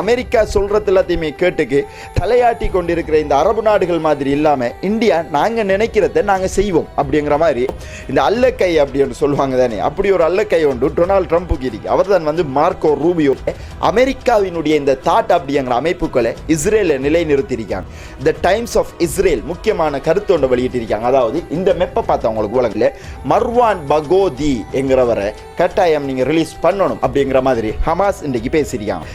America சொல்றது எல்லாத்தையுமே கேட்டுக்கு தலையாட்டி கொண்டிருக்கிற இந்த அரபு நாடுகள் மாதிரி இல்லாம இந்தியா நாங்க நினைக்கிறத நாங்க செய்வோம் அப்படிங்கிற மாதிரி இந்த அல்லக்கை அப்படின்னு சொல்லுவாங்க தானே? அப்படி ஒரு அல்லக்கை ஒன்று டொனால்ட் ட்ரம்ப்புக்கு இருக்கு. அவர் தான் வந்து மார்க்கோ ரூபியோ. அமெரிக்காவினுடைய இந்த தாட் அப்படிங்கிற அமைப்புகளை இஸ்ரேல நிலைநிறுத்தியிருக்காங்க. த டைம்ஸ் ஆஃப் இஸ்ரேல் முக்கியமான கருத்து ஒன்று வெளியிட்டிருக்காங்க. அதாவது இந்த மெப்பை பார்த்த உங்களுக்கு உலகில் மர்வான் பகோதி என்கிறவரை கட்டாயம் நீங்க ரிலீஸ் பண்ணணும் அப்படிங்கிற மாதிரி ஹமாஸ் இன்றைக்கு பேசியிருக்காங்க.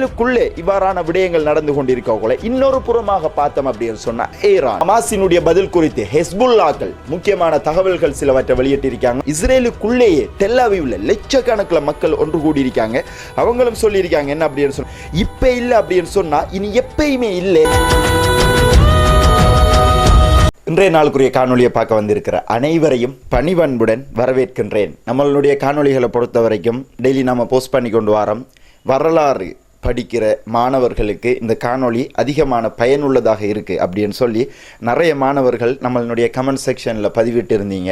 இஸ்ரேலுக்குள்ளே இவ்வாறான விடயங்கள் நடந்து கொண்டிருக்கக்குள்ள இன்னொரு புறமாக பார்த்தோம் அப்படின்னு சொன்னா ஈரான். ஹமாசினுடைய பதில் குறித்து ஹெஸ்புல்லாக்கள் முக்கியமான தகவல்கள் சிலவற்றை வெளியிட்டிருக்காங்க. இஸ்ரேலுக்குள்ளேயே டெல்லாவிவ்ல லட்சக்கணக்கில் மக்கள் ஒன்று கூடியிருக்காங்க. அவங்களும் சொல்லியிருக்காங்க என்ன அப்படின்னு சொன்னா இப்ப இல்லை அப்படின்னு சொன்னா இனி எப்பயுமே இல்லை. இன்றைய நாளுக்குரிய காணொளியை பார்க்க வந்திருக்கிற அனைவரையும் பணிவன்புடன் வரவேற்கின்றேன். நம்மளுடைய காணொளிகளை பொறுத்த வரைக்கும் டெய்லி நம்ம போஸ்ட் பண்ணி கொண்டு வரோம். வரலாறு படிக்கிற மாணவர்களுக்கு இந்த காணொளி அதிகமான பயனுள்ளதாக இருக்குது அப்படின்னு சொல்லி நிறைய மாணவர்கள் நம்மளுடைய கமெண்ட் செக்ஷனில் பதிவிட்டு இருந்தீங்க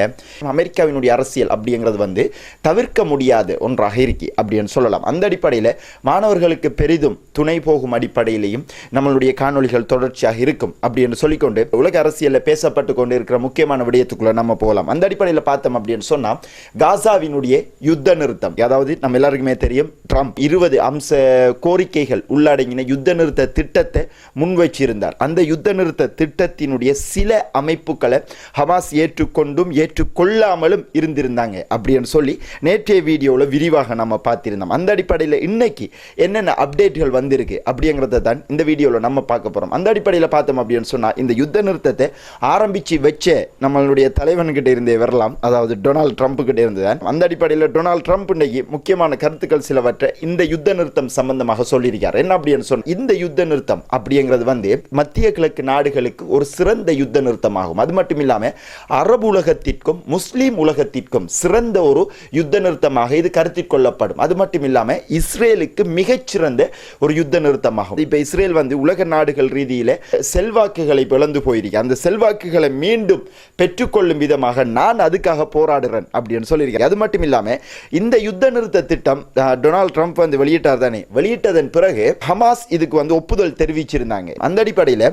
அமெரிக்காவினுடைய அரசியல் அப்படிங்கிறது வந்து தவிர்க்க முடியாத ஒன்றாக இருக்கு அப்படின்னு சொல்லலாம். அந்த அடிப்படையில் மாணவர்களுக்கு பெரிதும் துணை போகும் அடிப்படையிலையும் நம்மளுடைய காணொளிகள் தொடர்ச்சியாக இருக்கும் அப்படின்னு சொல்லிக்கொண்டு உலக அரசியலில் பேசப்பட்டு கொண்டு இருக்கிற முக்கியமான விடயத்துக்குள்ளே நம்ம போகலாம். அந்த அடிப்படையில் பார்த்தோம் அப்படின்னு சொன்னால் காசாவினுடைய யுத்த நிறுத்தம். அதாவது நம்ம எல்லாருக்குமே தெரியும் ட்ரம்ப் இருபது அம்ச கோரிக்கைகள் உள்ளடங்கின யுத்த நிறுத்த திட்டத்தை முன்வைச்சிருந்தார் அந்த யுத்த நிறுத்த திட்டத்தினுடைய சில அமைப்புகளை ஹமாஸ் ஏற்றுக்கொண்டும் ஏற்றுக்கொள்ளாமலும் இருந்திருந்தாங்க அப்படின்னு சொல்லி நேற்றைய வீடியோவில் விரிவாக நம்ம பார்த்திருந்தோம். அந்த அடிப்படையில் இன்னைக்கு என்னென்ன அப்டேட்கள் வந்திருக்கு அப்படிங்கிறத தான் இந்த வீடியோவில் நம்ம பார்க்க போகிறோம் அந்த அடிப்படையில் பார்த்தோம் அப்படின்னு சொன்னால் இந்த யுத்த நிறுத்தத்தை ஆரம்பித்து வச்ச நம்மளுடைய தலைவன்கிட்ட இருந்தே வரலாம். அதாவது டொனால்ட் ட்ரம்ப் கிட்ட இருந்து. தான் அந்த அடிப்படையில் டொனால்ட் ட்ரம்ப் இன்னைக்கு முக்கியமான கருத்துக்கள் சிலவற்றை இந்த யுத்த நிறுத்தம் சம்பந்தமாக சொல்லியிருக்கார். என்ன அப்படின்னு சொன்ன இந்த யுத்த நிறுத்தம் அப்படிங்கிறது வந்து மத்திய கிழக்கு நாடுகளுக்கு ஒரு சிறந்த யுத்த நிறுத்தமாகும். அது மட்டும் இல்லாமல் அரபு உலகத்திற்கும் முஸ்லீம் உலகத்திற்கும் சிறந்த ஒரு யுத்த நிறுத்தமாக இது கருத்தில் கொள்ளப்படும். அது மட்டும் இல்லாமல் இஸ்ரேலுக்கு மிகச்சிறந்த ஒரு யுத்த நிறுத்தமாகும். இப்போ இஸ்ரேல் வந்து உலக நாடுகள் ரீதியில் செல்வாக்குகளை பிளந்து போயிருக்கு அந்த செல்வாக்குகளை மீண்டும் பெற்றுக்கொள்ளும் விதமாக நான் அதுக்காக போராடுறேன் அப்படின்னு சொல்லியிருக்கேன் அது மட்டும் இல்லாமல் இந்த யுத்த நிறுத்த திட்டம் டொனால்ட் ட்ரம்ப் வந்து வெளியிட்டார் தானே? வெளியிட்டது வெளியிட்டதன் பிறகு ஹமாஸ் இதுக்கு வந்து ஒப்புதல் தெரிவிச்சிருந்தாங்க. அந்த அடிப்படையில்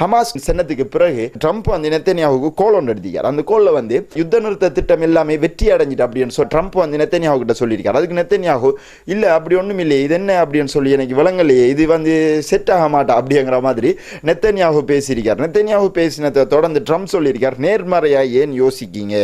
ஹமாஸ் சென்னத்துக்கு பிறகு ட்ரம்ப் வந்து நெத்தனியாவுக்கு கோல் ஒன்று எடுத்திருக்கார். அந்த கோலில் வந்து யுத்த நிறுத்த திட்டம் எல்லாமே வெற்றி அடைஞ்சிட்டு அப்படின்னு சொல்லி ட்ரம்ப் வந்து நெத்தனியாவு கிட்ட சொல்லியிருக்கார். அதுக்கு நெத்தனியாகு இல்லை அப்படி ஒன்றும் இல்லையே இது என்ன அப்படின்னு சொல்லி எனக்கு விளங்கலையே. இது வந்து செட் ஆக மாட்டா அப்படிங்கிற மாதிரி நெத்தனியாகு பேசியிருக்கார். நெத்தனியாகு பேசினதை தொடர்ந்து ட்ரம்ப் சொல்லியிருக்கார் நேர்மறையா ஏன் யோசிக்கீங்க?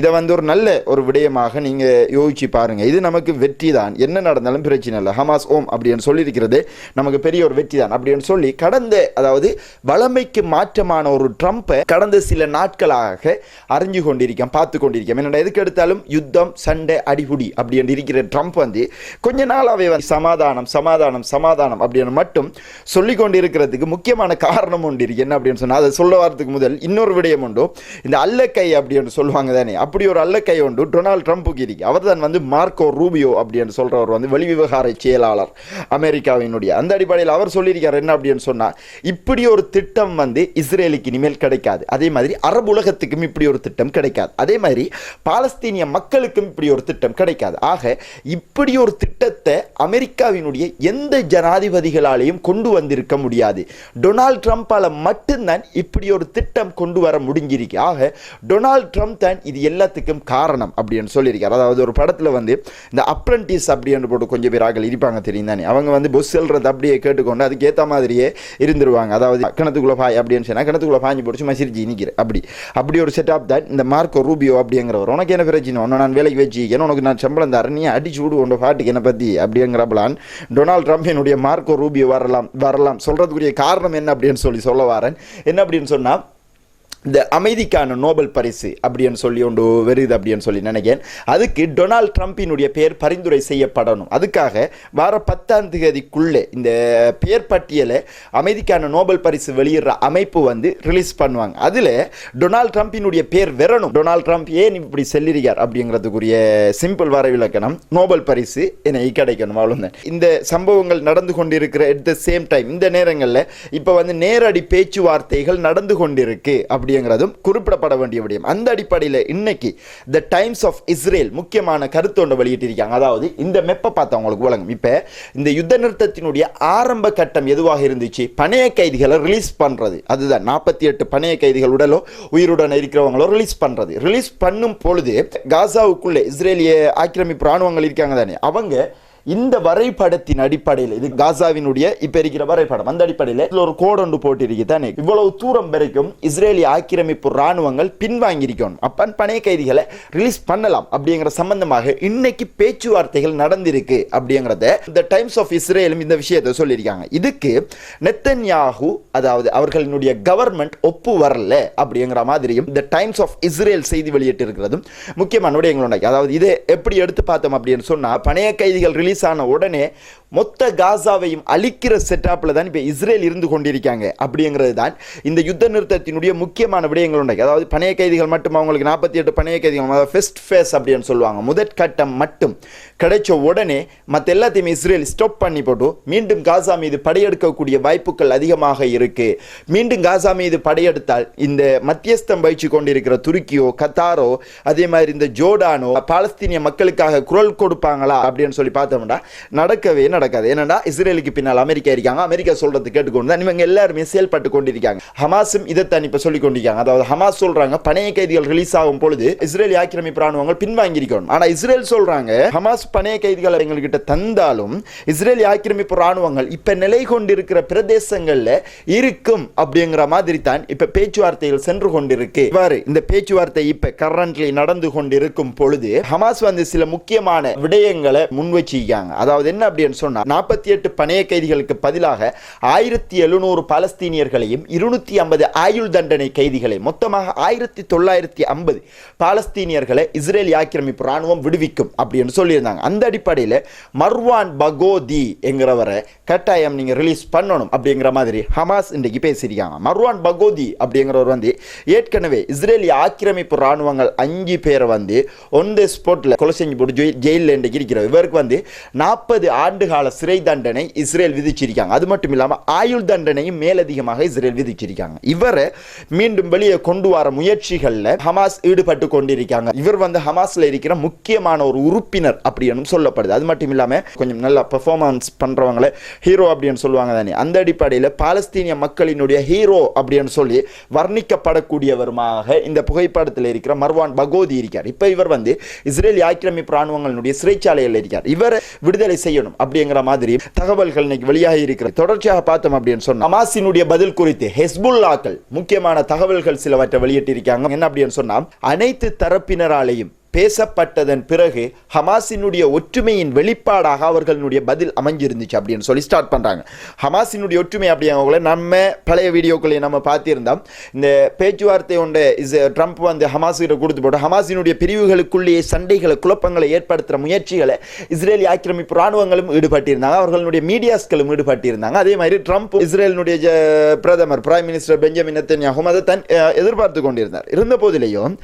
இதை வந்து ஒரு நல்ல ஒரு விடயமாக நீங்க யோசிச்சு பாருங்க. இது நமக்கு வெற்றி தான். என்ன நடந்தாலும் பிரச்சனை இல்லை. ஹமாஸ் ஓம் அப்படின்னு சொல்லியிருக்கிறது. நமக்கு பெரிய ஒரு வெற்றி தான் அப்படின்னு சொல்லி கடந்த அதாவது வளமைக்கு மாற்றமான ஒரு ட்ரம்ப்பை கடந்த சில நாட்களாக அறிஞ்சு கொண்டிருக்கேன் பார்த்து கொண்டிருக்கேன். என்னடா எதுக்கு எடுத்தாலும் யுத்தம் சண்டை அடிபுடி அப்படின்னு இருக்கிற ட்ரம்ப் வந்து கொஞ்ச நாளாவே வந்து சமாதானம் சமாதானம் சமாதானம் அப்படின்னு மட்டும் சொல்லி கொண்டிருக்கிறதுக்கு முக்கியமான காரணம் உண்டு இருக்கு. என்ன அப்படின்னு சொன்னால் அதை சொல்ல வரதுக்கு முதல் இன்னொரு விடயம் உண்டு. இந்த அல்லக்கை அப்படின்னு சொல்லுவாங்க தானே அப்படி ஒரு அல்லக்கை உண்டு. டொனால்ட் ட்ரம்ப்புக்கு இருக்கு. அவர் தான் வந்து மார்க்கோ ரூபியோ அப்படின்னு சொல்கிறவர் வந்து வெளிவிவகார செயலாளர். அமெரிக்காவினுடைய அந்த அடிப்படையில் அவர் சொல்லியிருக்கார் என்ன அப்படின்னு சொன்னால் இப்படி ஒரு திட்டம் வந்து இஸ்ரேலுக்கு இனிமேல் கிடைக்காது. அதே மாதிரி அரபு உலகத்துக்கும் இப்படி ஒரு திட்டம் கிடைக்காது. அதே மாதிரி பாலஸ்தீனிய மக்களுக்கும் இப்படி ஒரு திட்டம் கிடைக்காது. ஆக இப்படி ஒரு திட்டத்தை அமெரிக்காவினுடைய எந்த ஜனாதிபதிகளாலேயும் கொண்டு வந்திருக்க முடியாது. டொனால்ட் ட்ரம்ப்பால் மட்டும்தான் இப்படி ஒரு திட்டம் கொண்டு வர முடிஞ்சிருக்கு. ஆக டொனால்ட் ட்ரம்ப் தான் இது எல்லாத்துக்கும் காரணம் அப்படின்னு சொல்லியிருக்கார். அதாவது ஒரு படத்தில் வந்து இந்த அப்ரண்டிஸ் அப்படின்னு போட்டு கொஞ்சம் பேர் ஆகல் இருப்பாங்க தெரியும் தானே அவங்க வந்து பொஸ் செல்றது அப்படியே கேட்டுக்கொண்டு அதுக்கேற்ற மாதிரியே இருந்துருவாங்க. அதாவது கிணத்துக்குள்ளே பாய் அப்படின்னு சொன்னால் கிணத்துக்குள்ள பாஞ்சு போட்டு சும்மா சிரிச்சு நிற்கிற அப்படி. அப்படி ஒரு செட்டப் தான் இந்த மார்க்கோ ரூபியோ அப்படிங்கிறவர். உனக்கு என்ன பிரச்சனை? ஒன்று நான் வேலைக்கு வச்சுக்கேன் உனக்கு நான் சம்பளம் தரேன். நீ அடிச்சு விடு உன்னோட பாட்டுக்கு என்னை பற்றி அப்படிங்கிறப்பலான் டொனால்ட் ட்ரம்ப் என்னுடைய மார்க்கோ ரூபியோ வரலாம் வரலாம். சொல்கிறதுக்குரிய காரணம் என்ன அப்படின்னு சொல்லி சொல்ல வரேன். என்ன அப்படின்னு சொன்னால் இந்த அமைதிக்கான நோபல் பரிசு அப்படின்னு சொல்லி ஒன்று வருது அப்படின்னு சொல்லி நினைக்கிறேன். அதுக்கு டொனால்ட் ட்ரம்ப்பினுடைய பேர் பரிந்துரை செய்யப்படணும். அதுக்காக வார பத்தாம் தேதிக்குள்ளே இந்த பேர் பட்டியலை அமைதிக்கான நோபல் பரிசு வெளியிடுற அமைப்பு வந்து ரிலீஸ் பண்ணுவாங்க. அதில் டொனால்ட் ட்ரம்ப்பினுடைய பேர் வரணும் டொனால்ட் ட்ரம்ப் ஏன் இப்படி செல்லிருக்கார் அப்படிங்கிறதுக்குரிய சிம்பிள் வரைவிலக்கணம் நோபல் பரிசு என்னை கிடைக்கணும் அவ்வளோதான் இந்த சம்பவங்கள் நடந்து கொண்டிருக்கிற அட் த சேம் டைம் இந்த நேரங்களில் இப்போ வந்து நேரடி பேச்சுவார்த்தைகள் நடந்து கொண்டிருக்கு. அப்படி அப்படிங்கிறதும் குறிப்பிடப்பட வேண்டிய விடயம். அந்த அடிப்படையில் இன்னைக்கு த டைம்ஸ் ஆஃப் இஸ்ரேல் முக்கியமான கருத்து ஒன்று வெளியிட்டிருக்காங்க. அதாவது இந்த மெப்பை பார்த்தா உங்களுக்கு வழங்கும் இப்போ இந்த யுத்த நிறுத்தத்தினுடைய ஆரம்ப கட்டம் எதுவாக இருந்துச்சு? பணைய கைதிகளை ரிலீஸ் பண்ணுறது அதுதான் நாற்பத்தி எட்டு பணைய கைதிகள் உடலோ உயிருடன் இருக்கிறவங்களோ ரிலீஸ் பண்ணுறது ரிலீஸ் பண்ணும் பொழுது காசாவுக்குள்ளே இஸ்ரேலிய ஆக்கிரமிப்பு ராணுவங்கள் இருக்காங்க தானே? அவங்க இந்த வரைபடத்தின் அடிப்படையில் இது காசாவினுடைய இப்ப இருக்கிற வரைபடம் அந்த அடிப்படையில் இதுல ஒரு கோடு ஒன்று போட்டிருக்கு தானே? இவ்வளவு தூரம் வரைக்கும் இஸ்ரேலிய ஆக்கிரமிப்பு ராணுவங்கள் பின்வாங்கியிருக்கணும். அப்பன் பணைய கைதிகளை ரிலீஸ் பண்ணலாம் அப்படிங்கிற சம்பந்தமாக இன்னைக்கு பேச்சுவார்த்தைகள் நடந்திருக்கு அப்படிங்கிறத இந்த டைம்ஸ் ஆஃப் இஸ்ரேலும் இந்த விஷயத்தை சொல்லியிருக்காங்க. இதுக்கு நெத்தன்யாகு அதாவது அவர்களினுடைய கவர்மெண்ட் ஒப்பு வரல அப்படிங்கிற மாதிரியும் இந்த டைம்ஸ் ஆஃப் இஸ்ரேல் செய்தி வெளியிட்டு இருக்கிறதும் முக்கியமான விடயங்கள் உண்டாக்கி அதாவது இதை எப்படி எடுத்து பார்த்தோம் அப்படின்னு சொன்னா பணைய கைதிகள் ரிலீஸ் ஆன உடனே மொத்த காசாவையும் அழிக்கிற செட்டப்பில் தான் இப்போ இஸ்ரேல் இருந்து கொண்டிருக்காங்க. அப்படிங்கிறது தான் இந்த யுத்த நிறுத்தத்தினுடைய முக்கியமான விடயங்கள் உண்டாக்கி. அதாவது பணைய கைதிகள் மட்டும் அவங்களுக்கு நாற்பத்தி எட்டு பணைய கைதிகள் அதாவது ஃபெஸ்ட் ஃபேஸ் அப்படின்னு சொல்லுவாங்க. முதற்கட்டம் மட்டும் கிடைச்ச உடனே மற்ற எல்லாத்தையுமே இஸ்ரேல் ஸ்டாப் பண்ணி போட்டு மீண்டும் காசா மீது படையெடுக்கக்கூடிய வாய்ப்புகள் அதிகமாக இருக்குது மீண்டும் காசா மீது படையெடுத்தால் இந்த மத்தியஸ்தம் பயிற்சி கொண்டிருக்கிற துருக்கியோ கத்தாரோ அதே மாதிரி இந்த ஜோர்டானோ பாலஸ்தீனிய மக்களுக்காக குரல் கொடுப்பாங்களா அப்படின்னு சொல்லி பார்த்தோம் பார்த்தோம்னா நடக்கவே நடக்காது. என்னடா இஸ்ரேலுக்கு பின்னால் அமெரிக்கா இருக்காங்க? அமெரிக்கா சொல்றது கேட்டுக்கொண்டு தான் இவங்க எல்லாருமே செயல்பட்டு கொண்டிருக்காங்க. ஹமாஸும் இதைத்தான் இப்ப சொல்லி கொண்டிருக்காங்க. அதாவது ஹமாஸ் சொல்றாங்க பணைய கைதிகள் ரிலீஸ் ஆகும் பொழுது இஸ்ரேல் ஆக்கிரமிப்பு ராணுவங்கள் பின்வாங்கி இருக்கணும். இஸ்ரேல் சொல்றாங்க ஹமாஸ் பணைய கைதிகளை எங்கள்கிட்ட தந்தாலும் இஸ்ரேல் ஆக்கிரமிப்பு ராணுவங்கள் இப்போ நிலை கொண்டிருக்கிற பிரதேசங்களில் இருக்கும் அப்படிங்கிற மாதிரி தான் இப்போ பேச்சுவார்த்தைகள் சென்று கொண்டிருக்கு. இவ்வாறு இந்த பேச்சுவார்த்தை இப்போ கரண்ட்லி நடந்து கொண்டிருக்கும் பொழுது ஹமாஸ் வந்து சில முக்கியமான விடயங்களை முன்வச்சிருக்காங்க அதாவது என்ன அப்படின்னு சொன்னால் நாற்பத்தி எட்டு பணைய கைதிகளுக்கு பதிலாக ஆயிரத்தி எழுநூறு பாலஸ்தீனியர்களையும் இருநூற்றி ஐம்பது ஆயுள் தண்டனை கைதிகளை மொத்தமாக ஆயிரத்தி தொள்ளாயிரத்தி ஐம்பது பாலஸ்தீனியர்களை இஸ்ரேல் ஆக்கிரமிப்பு ராணுவம் விடுவிக்கும் அப்படின்னு சொல்லியிருந்தாங்க. அந்த அடிப்படையில் மர்வான் பகோதி என்கிறவரை கட்டாயம் நீங்கள் ரிலீஸ் பண்ணணும் அப்படிங்கிற மாதிரி ஹமாஸ் இன்றைக்கு பேசியிருக்காங்க. மர்வான் பகோதி அப்படிங்கிறவர் வந்து ஏற்கனவே இஸ்ரேலிய ஆக்கிரமிப்பு ராணுவங்கள் அஞ்சு பேரை வந்து ஒன் த ஸ்பாட்டில் கொலை செஞ்சு போட்டு ஜெயிலில் இன்றைக்கு இருக்கிற இவருக்கு வந்து நாற்பது ஆண்டு கால சிறை தண்டனை இஸ்ரேல் விதிச்சிருக்காங்க. அது மட்டும் இல்லாமல் ஆயுள் தண்டனையும் மேலதிகமாக இஸ்ரேல் விதிச்சிருக்காங்க. இவரை மீண்டும் வெளியே கொண்டு வர முயற்சிகளில் ஹமாஸ் ஈடுபட்டு கொண்டிருக்காங்க. இவர் வந்து ஹமாஸில் இருக்கிற முக்கியமான ஒரு உறுப்பினர் அப்படின்னு சொல்லப்படுது. அது மட்டும் இல்லாமல் கொஞ்சம் நல்லா பெர்ஃபார்மன்ஸ் பண்ணுறவங்கள ஹீரோ அப்படின்னு சொல்லுவாங்க தானே. அந்த அடிப்படையில் பாலஸ்தீனிய மக்களினுடைய ஹீரோ அப்படின்னு சொல்லி வர்ணிக்கப்படக்கூடியவருமாக இந்த புகைப்படத்தில் இருக்கிற மர்வான் பகோதி இருக்கார். இப்போ இவர் வந்து இஸ்ரேல் ஆக்கிரமிப்பு ராணுவங்களுடைய சிறைச்சாலையில் இருக்கார். இவர் விடுதலை செய்யணும் அப்படிங்கிற மாதிரி தகவல்கள் இன்னைக்கு வெளியாகி இருக்கிறது. தொடர்ச்சியாக பார்த்தோம் அப்படின்னு சொன்னா அமாசினுடைய பதில் குறித்து ஹெஸ்புல்லாக்கள் முக்கியமான தகவல்கள் சிலவற்றை வெளியிட்டிருக்காங்க. என்ன அப்படின்னு சொன்னா அனைத்து தரப்பினராலையும் பேசப்பட்டதன் பிறகு ஹமாஸினுடைய ஒற்றுமையின் வெளிப்பாடாக அவர்களுடைய பதில் அமைஞ்சிருந்துச்சு அப்படின்னு சொல்லி ஸ்டார்ட் பண்ணுறாங்க ஹமாஸினுடைய ஒற்றுமை அப்படிங்கிறவங்கள நம்ம பழைய வீடியோக்களையும் நம்ம பார்த்திருந்தோம். இந்த பேச்சுவார்த்தை ஒன்று இஸ் ட்ரம்ப் வந்து ஹமாஸுகிட்ட கொடுத்து போட்டு ஹமாஸினுடைய பிரிவுகளுக்குள்ளேயே சண்டைகளை குழப்பங்களை ஏற்படுத்துகிற முயற்சிகளை இஸ்ரேலி ஆக்கிரமிப்பு ராணுவங்களும் ஈடுபட்டிருந்தாங்க. அவர்களுடைய மீடியாஸ்களும் ஈடுபட்டிருந்தாங்க. அதே மாதிரி ட்ரம்ப் இஸ்ரேலினுடைய பிரதமர் பிரைம் மினிஸ்டர் பெஞ்சமின் நெத்தன்யாகும் அதை தன் எதிர்பார்த்து கொண்டிருந்தார். இருந்த போதிலேயும்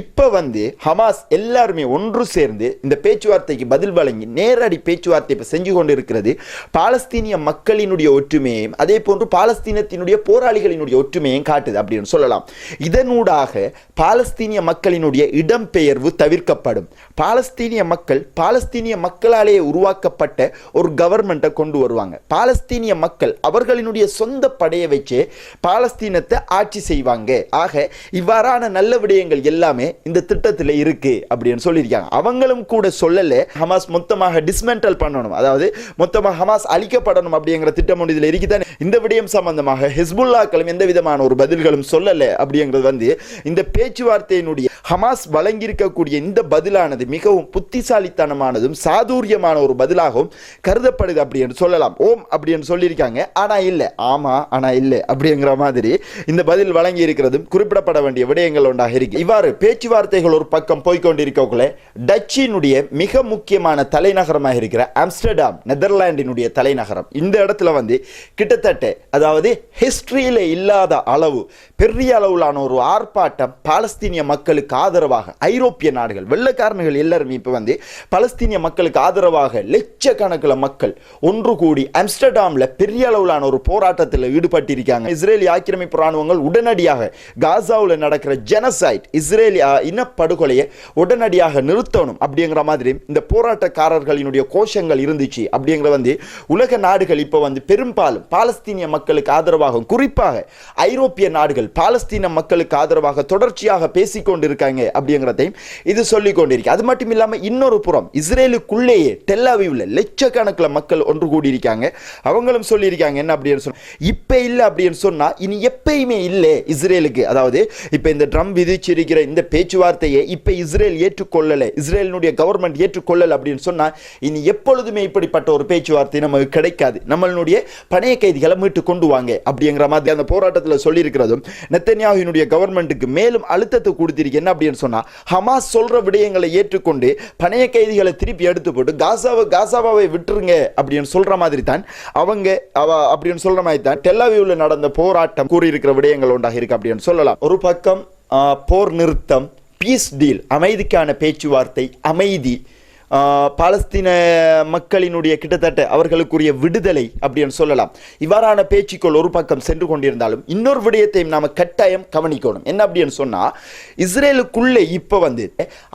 இப்போ வந்து ஹமாஸ் எல்லாருமே ஒன்று சேர்ந்து இந்த பேச்சுவார்த்தைக்கு பதில் வழங்கி நேரடி பேச்சுவார்த்தை இப்போ செஞ்சு கொண்டிருக்கிறது. பாலஸ்தீனிய மக்களினுடைய ஒற்றுமையையும் அதே போன்று பாலஸ்தீனத்தினுடைய போராளிகளினுடைய ஒற்றுமையையும் காட்டுது அப்படின்னு சொல்லலாம். இதனூடாக பாலஸ்தீனிய மக்களினுடைய இடம்பெயர்வு தவிர்க்கப்படும். பாலஸ்தீனிய மக்கள் பாலஸ்தீனிய மக்களாலே உருவாக்கப்பட்ட ஒரு கவர்மெண்ட்டை கொண்டு வருவாங்க. பாலஸ்தீனிய மக்கள் அவர்களினுடைய சொந்த படையை வச்சு பாலஸ்தீனத்தை ஆட்சி செய்வாங்க. ஆக இவ்வாறான நல்ல விடயங்கள் எல்லாமே இந்த திட்டத்தில் இருக்கு. அப்படின்னு சொல்லியிருக்காங்க. அவங்களும் கூட சொல்லல ஹமாஸ் மொத்தமாக டிஸ்மெண்டல் பண்ணணும். அதாவது மொத்தமாக ஹமாஸ் அழிக்கப்படணும் அப்படிங்கிற திட்டம் ஒன்று இதில் இருக்குதானே இந்த விடயம் சம்பந்தமாக ஹிஸ்புல்லாக்களும் எந்த விதமான ஒரு பதில்களும் சொல்லலை அப்படிங்கிறது வந்து இந்த பேச்சுவார்த்தையினுடைய ஹமாஸ் வழங்கியிருக்கக்கூடிய இந்த பதிலானது மிகவும் புத்திசாலித்தனமானதும் சாதுரியமான ஒரு பதிலாகவும் கருதப்படுது அப்படின்னு சொல்லலாம். ஓம் அப்படின்னு சொல்லியிருக்காங்க. ஆனா இல்லை ஆமா ஆனா இல்லை அப்படிங்கிற மாதிரி இந்த பதில் வழங்கி இருக்கிறதும் குறிப்பிடப்பட வேண்டிய விடயங்கள் ஒன்றாக இருக்கு. இவ்வாறு பேச்சுவார்த்தைகள் ஒரு பக்கம் போய்க்கொண்டு கொண்டிருக்கக்குள்ள டச்சினுடைய மிக முக்கியமான தலைநகரமாக இருக்கிற ஆம்ஸ்டர்டாம் நெதர்லாண்டினுடைய தலைநகரம். இந்த இடத்துல வந்து கிட்டத்தட்ட அதாவது ஹிஸ்ட்ரியில் இல்லாத அளவு பெரிய அளவிலான ஒரு ஆர்ப்பாட்டம் பாலஸ்தீனிய மக்களுக்கு ஆதரவாக ஐரோப்பிய நாடுகள் வெள்ளக்காரர்கள் எல்லாருமே இப்போ வந்து பலஸ்தீனிய மக்களுக்கு ஆதரவாக லட்சக்கணக்கில் மக்கள் ஒன்று கூடி ஆம்ஸ்டர்டாம்ல பெரிய அளவிலான ஒரு போராட்டத்தில் ஈடுபட்டிருக்காங்க. இஸ்ரேலி ஆக்கிரமிப்பு ராணுவங்கள் உடனடியாக காசாவில் நடக்கிற ஜெனசைட் இஸ்ரேலி இனப்படுகொலையை உடனடியாக நிறுத்தணும் அப்படிங்கிற மாதிரி இந்த போராட்டக்காரர்களினுடைய கோஷங்கள் இருந்துச்சு அப்படிங்கிற வந்து உலக நாடுகள் இப்போ வந்து பெரும்பாலும் பாலஸ்தீனிய மக்களுக்கு ஆதரவாக குறிப்பாக ஐரோப்பிய நாடுகள் பாலஸ்தீன மக்களுக்கு ஆதரவாக தொடர்ச்சியாக பேசிக்கொண்டிருக்காங்க அப்படிங்கிறதையும் இது சொல்லிக் கொண்டிருக்கு. அது மட்டும் இல்லாமல் இன்னொரு புறம் இஸ்ரேலுக்குள்ளேயே டெல்லாவிவ்ல லட்சக்கணக்கில் மக்கள் ஒன்று கூடி இருக்காங்க அவங்களும் சொல்லியிருக்காங்க என்ன அப்படின்னு சொன்னால் இப்போ இல்லை அப்படின்னு சொன்னால் இனி எப்பயுமே இல்லை இஸ்ரேலுக்கு. அதாவது இப்போ இந்த ட்ரம் விதிச்சிருக்கிற இந்த பேச்சுவார்த்தையை இப்போ இஸ்ரேல் ஏற்றுக்கொள்ளலை இஸ்ரேலினுடைய கவர்மெண்ட் ஏற்றுக்கொள்ளலை அப்படின்னு சொன்னால் இனி எப்பொழுதுமே இப்படிப்பட்ட ஒரு பேச்சுவார்த்தை நமக்கு கிடைக்காது. நம்மளுடைய பணைய கைதிகளை மீட்டு கொண்டு வாங்க அப்படிங்கிற மாதிரி அந்த போராட்டத்தில் சொல்லியிருக்கிறதும் நெத்தன்யாவினுடைய கவர்மெண்ட்டுக்கு மேலும் அழுத்தத்தை கொடுத்திருக்கு. என்ன அப்படின்னு சொன்னால் ஹமாஸ் சொல்கிற விடயங்களை ஏற்றுக்கொண்டு பணைய கைதிகளை திருப்பி எடுத்து போட்டு காசாவை காசாவை விட்டுருங்க அப்படின்னு சொல்கிற மாதிரி தான் அவங்க அவ அப்படின்னு சொல்கிற மாதிரி தான் டெல்லாவியூவில் நடந்த போராட்டம் கூறியிருக்கிற விடயங்கள் ஒன்றாக இருக்கு அப்படின்னு சொல்லலாம். ஒரு பக்கம் போர் நிறுத்தம் பீஸ் டீல் அமைதிக்கான பேச்சுவார்த்தை அமைதி. பாலஸ்தீன மக்களினுடைய கிட்டத்தட்ட அவர்களுக்குரிய விடுதலை அப்படின்னு சொல்லலாம். இவ்வாறான பேச்சுக்கள் ஒரு பக்கம் சென்று கொண்டிருந்தாலும் இன்னொரு விடயத்தையும் நாம் கட்டாயம் கவனிக்கணும். என்ன அப்படின்னு சொன்னால் இஸ்ரேலுக்குள்ளே இப்போ வந்து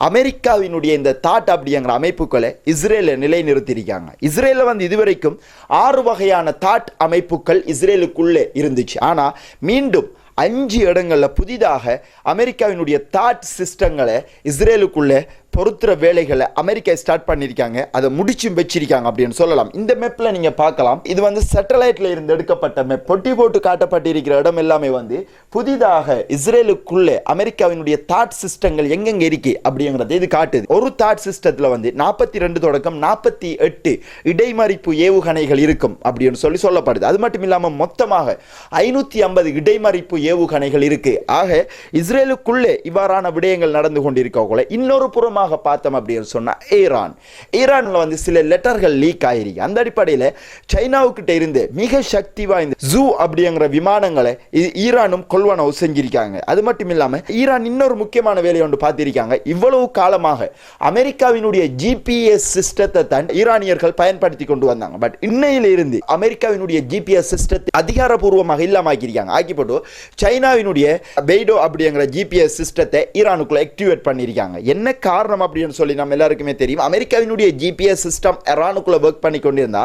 அமெரிக்காவினுடைய இந்த தாட் அப்படிங்கிற அமைப்புகளை இஸ்ரேலில் நிலைநிறுத்தியிருக்காங்க. இஸ்ரேலில் வந்து இதுவரைக்கும் ஆறு வகையான தாட் அமைப்புகள் இஸ்ரேலுக்குள்ளே இருந்துச்சு. ஆனால் மீண்டும் அஞ்சு இடங்களில் புதிதாக அமெரிக்காவினுடைய தாட் சிஸ்டங்களை இஸ்ரேலுக்குள்ளே பொருத்துகிற வேலைகளை அமெரிக்கா ஸ்டார்ட் பண்ணியிருக்காங்க. அதை முடிச்சும் வச்சிருக்காங்க அப்படின்னு சொல்லலாம். இந்த மேப்பில் நீங்கள் பார்க்கலாம். இது வந்து சேட்டலைட்டில் இருந்து எடுக்கப்பட்ட மேப் பொட்டி போட்டு காட்டப்பட்டிருக்கிற இடம் எல்லாமே வந்து புதிதாக இஸ்ரேலுக்குள்ளே அமெரிக்காவினுடைய தாட் சிஸ்டங்கள் எங்கெங்கே இருக்கு அப்படிங்கிறத இது காட்டுது. ஒரு தாட் சிஸ்டத்தில் வந்து நாற்பத்தி ரெண்டு தொடக்கம் நாற்பத்தி எட்டு இடைமறிப்பு ஏவுகணைகள் இருக்கும் அப்படின்னு சொல்லி சொல்லப்படுது. அது மட்டும் இல்லாமல் மொத்தமாக ஐநூற்றி ஐம்பது இடைமறிப்பு ஏவுகணைகள் இருக்குது ஆக இஸ்ரேலுக்குள்ளே இவ்வாறான விடயங்கள் நடந்து கொண்டிருக்கக்குள்ள இன்னொரு புறமாக பார்த்தோம் அப்படின்னு சொன்னால் ஈரான். ஈரானில் வந்து சில லெட்டர்கள் லீக் ஆயிருக்கு. அந்த அடிப்படையில் சைனாவுக்கிட்ட இருந்து மிக சக்தி வாய்ந்த ஜூ அப்படிங்கிற விமானங்களை இ- ஈரானும் கொள்வனவு செஞ்சிருக்காங்க. அது மட்டும் இல்லாம ஈரான் இன்னொரு முக்கியமான வேலையை ஒன்று பார்த்திருக்காங்க. இவ்வளவு காலமாக அமெரிக்காவினுடைய ஜிபிஎஸ் சிஸ்டத்தை தான் ஈரானியர்கள் பயன்படுத்தி கொண்டு வந்தாங்க. பட் இன்னையிலிருந்து அமெரிக்காவினுடைய ஜிபிஎஸ் சிஸ்டத்தை அதிகாரப்பூர்வமாக இல்லாமாக்கியிருக்காங்க ஆக்கி போட்டு சைனாவினுடைய பெய்டோ அப்படிங்கிற ஜிபிஎஸ் சிஸ்டத்தை ஈரானுக்குள்ள ஆக்டிவேட் பண்ணியிருக்காங்க என்ன காரணம்? காரணம் அப்படின்னு சொல்லி நம்ம எல்லாருக்குமே தெரியும். அமெரிக்காவினுடைய ஜிபிஎஸ் சிஸ்டம் ஈரானுக்குள்ள ஒர்க் பண்ணி கொண்டிருந்தா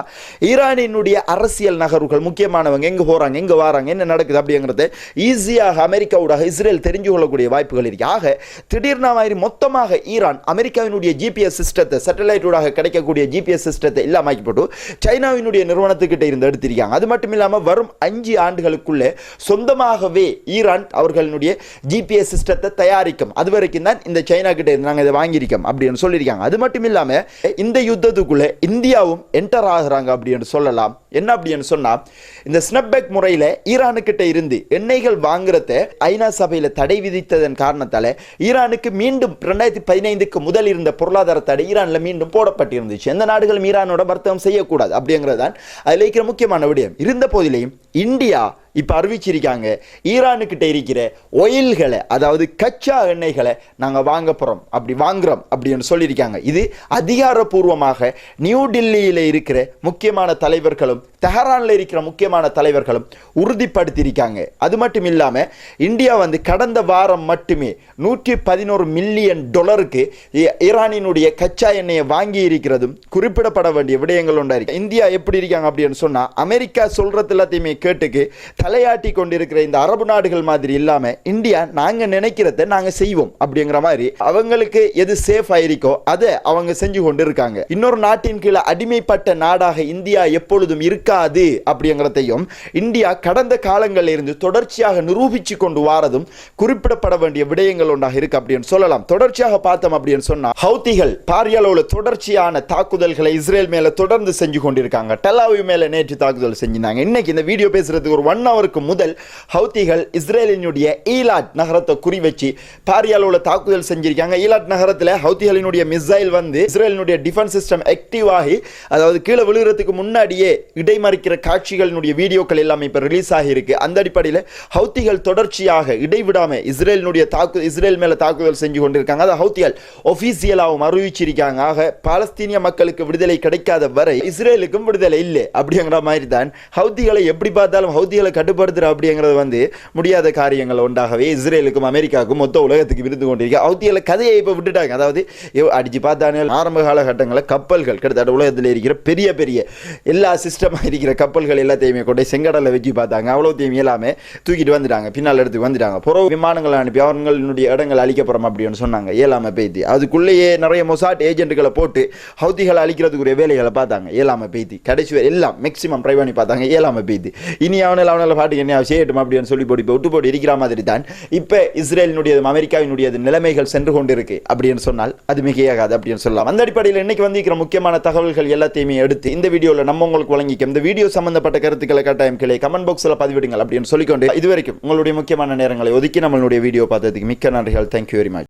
ஈரானினுடைய அரசியல் நகர்வுகள் முக்கியமானவங்க எங்கே போகிறாங்க எங்கே வராங்க என்ன நடக்குது அப்படிங்கிறது ஈஸியாக அமெரிக்காவோட இஸ்ரேல் தெரிஞ்சு கொள்ளக்கூடிய வாய்ப்புகள் இருக்கு. ஆக திடீர்னு மாதிரி மொத்தமாக ஈரான் அமெரிக்காவினுடைய ஜிபிஎஸ் சிஸ்டத்தை சேட்டலைட்டோடாக கிடைக்கக்கூடிய ஜிபிஎஸ் சிஸ்டத்தை இல்லாமக்கி போட்டு சைனாவினுடைய நிறுவனத்துக்கிட்ட இருந்து எடுத்திருக்காங்க. அது மட்டும் இல்லாமல் வரும் அஞ்சு ஆண்டுகளுக்குள்ளே சொந்தமாகவே ஈரான் அவர்களுடைய ஜிபிஎஸ் சிஸ்டத்தை தயாரிக்கும். அது வரைக்கும் தான் இந்த சைனா கிட்ட இருந்து நாங்கள் இதை வாங்கி வாங்கியிருக்கோம் அப்படின்னு சொல்லியிருக்காங்க. அது மட்டும் இல்லாமல் இந்த யுத்தத்துக்குள்ள இந்தியாவும் என்டர் ஆகுறாங்க அப்படின்னு சொல்லலாம். என்ன அப்படின்னு சொன்னா இந்த ஸ்னப்பேக் முறையில ஈரானுக்கிட்ட இருந்து எண்ணெய்கள் வாங்குறத ஐநா சபையில தடை விதித்ததன் காரணத்தால் ஈரானுக்கு மீண்டும் ரெண்டாயிரத்தி பதினைந்துக்கு முதல் இருந்த பொருளாதார தடை ஈரானில் மீண்டும் போடப்பட்டிருந்துச்சு. எந்த நாடுகளும் ஈரானோட வர்த்தகம் செய்யக்கூடாது அப்படிங்கிறது தான் அதில் இருக்கிற முக்கியமான விடயம். இருந்த போதிலையும் இந்தியா இப்போ அறிவிச்சிருக்காங்க ஈரானுக்கிட்ட இருக்கிற ஒயில்களை அதாவது கச்சா எண்ணெய்களை நாங்கள் வாங்க போகிறோம் அப்படி வாங்குறோம் அப்படின்னு சொல்லியிருக்காங்க. இது அதிகாரப்பூர்வமாக நியூ டெல்லியில் இருக்கிற முக்கியமான தலைவர்களும் தெஹரான்ல இருக்கிற முக்கியமான தலைவர்களும் உறுதிப்படுத்தியிருக்காங்க. அது மட்டும் இல்லாம இந்தியா வந்து கடந்த வாரம் மட்டுமே நூற்றி பதினோரு மில்லியன் டாலருக்கு ஈரானினுடைய கச்சா எண்ணெயை வாங்கி இருக்கிறதும் குறிப்பிடப்பட வேண்டிய விடயங்கள் உண்டாயிருக்கு இந்தியா எப்படி இருக்காங்க அப்படின்னு சொன்னா அமெரிக்கா சொல்றது எல்லாத்தையுமே கேட்டுக்கு தலையாட்டி கொண்டிருக்கிற இந்த அரபு நாடுகள் மாதிரி இல்லாம இந்தியா நாங்க நினைக்கிறத நாங்கள் செய்வோம் அப்படிங்கிற மாதிரி அவங்களுக்கு எது சேஃப் ஆயிருக்கோ அதை அவங்க செஞ்சு கொண்டு இருக்காங்க இன்னொரு நாட்டின் கீழே அடிமைப்பட்ட நாடாக இந்தியா எப்பொழுதும் இருக்காது அப்படிங்கிறதையும் இந்தியா கடந்த காலங்களில் இருந்து தொடர்ச்சியாக நிரூபித்து கொண்டு வாரதும் குறிப்பிடப்பட வேண்டிய விடயங்கள் ஒன்றாக இருக்கு அப்படின்னு சொல்லலாம். தொடர்ச்சியாக பார்த்தோம் அப்படின்னு சொன்னா ஹவுத்திகள் பாரிய தொடர்ச்சியான தாக்குதல்களை இஸ்ரேல் மேல தொடர்ந்து செஞ்சு கொண்டிருக்காங்க. டெலாவி மேல நேற்று தாக்குதல் செஞ்சிருந்தாங்க. இன்னைக்கு இந்த வீடியோ பேசுறதுக்கு ஒரு ஒன் ஹவருக்கு முதல் ஹவுத்திகள் இஸ்ரேலினுடைய ஈலாட் நகரத்தை குறி வச்சு பாரிய தாக்குதல் செஞ்சிருக்காங்க. ஈலாட் நகரத்தில் ஹவுத்திகளினுடைய மிசைல் வந்து இஸ்ரேலினுடைய டிஃபென்ஸ் சிஸ்டம் ஆக்டிவ் ஆகி அதாவது கீழே விழுகிறதுக்கு முன்னாடியே இடைமறிக்கிற காட்சிகளினுடைய வீடியோக்கள் எல்லாமே இப்போ ரிலீஸ் ஆகியிருக்கு. அந்த அடிப்படையில் ஹவுத்திகள் தொடர்ச்சியாக இடைவிடாமல் இஸ்ரேலினுடைய தாக்கு இஸ்ரேல் மேலே தாக்குதல் செஞ்சு கொண்டிருக்காங்க. அதை ஹவுத்திகள் ஒஃபீசியலாகவும் அறிவிச்சிருக்காங்க. ஆக பாலஸ்தீனிய மக்களுக்கு விடுதலை கிடைக்காத வரை இஸ்ரேலுக்கும் விடுதலை இல்லை. அப்படிங்கிற மாதிரி தான் ஹவுத்திகளை எப்படி பார்த்தாலும் ஹவுத்திகளை கட்டுப்படுத்துகிற அப்படிங்கிறது வந்து முடியாத காரியங்கள் ஒன்றாகவே இஸ்ரேலுக்கும் அமெரிக்காவுக்கும் மொத்த உலகத்துக்கு விருந்து கொண்டிருக்கு. ஹவுத்திகளை கதையை இப்போ விட்டுட்டாங்க. அதாவது அடிச்சு பார்த்தானே ஆரம்ப காலகட்டங்களில் கப்பல்கள் கிட்டத்தட்ட உலகத்தில் இருக்கிற பெரிய பெரிய எல்லா சிஸ்டம் மிச்சமாக இருக்கிற கப்பல்கள் எல்லாத்தையுமே கொண்டு செங்கடலில் வச்சு பார்த்தாங்க. அவ்வளோத்தையும் எல்லாமே தூக்கிட்டு வந்துட்டாங்க. பின்னால் எடுத்து வந்துட்டாங்க. புறவு விமானங்களை அனுப்பி அவர்களுடைய இடங்கள் அழிக்கப்புறம் அப்படின்னு சொன்னாங்க. ஏழாமை பெய்தி அதுக்குள்ளேயே நிறைய மொசாட் ஏஜென்ட்டுகளை போட்டு ஹவுதிகளை அழிக்கிறதுக்குரிய வேலைகளை பார்த்தாங்க. ஏழாமை பெய்தி கடைசி வரை எல்லாம் மேக்ஸிமம் ட்ரை பண்ணி பார்த்தாங்க. ஏழாமை பெய்தி இனி அவனில் அவனில் பாட்டுக்கு என்ன செய்யட்டும் அப்படின்னு சொல்லி போட்டு இப்போ விட்டு போட்டு இருக்கிற மாதிரி தான் இப்போ இஸ்ரேலினுடையதும் அமெரிக்காவினுடையது நிலைமைகள் சென்று கொண்டிருக்கு அப்படின்னு சொன்னால் அது மிகையாகாது அப்படின்னு சொல்லலாம். அந்த அடிப்படையில் இன்னைக்கு வந்திருக்கிற முக்கியமான தகவல்கள் எல்லாத்தையுமே எடுத்து இந்த வீடியோவில் நம்ம உங்களுக்கு வழங்கி வழங்கிக்கும் இந்த வீடியோ சம்பந்தப்பட்ட கருத்துக்களை கட்டாயம் கிளை கமெண்ட் பாக்ஸில் பதிவிடுங்கள் அப்படின்னு சொல்லிக்கொண்டு இதுவரைக்கும் உங்களுடைய முக்கியமான நேரங்களை ஒதுக்கி நம்மளுடைய வீடியோ பார்த்ததுக்கு மிக்க நன்றிகள். Thank you very much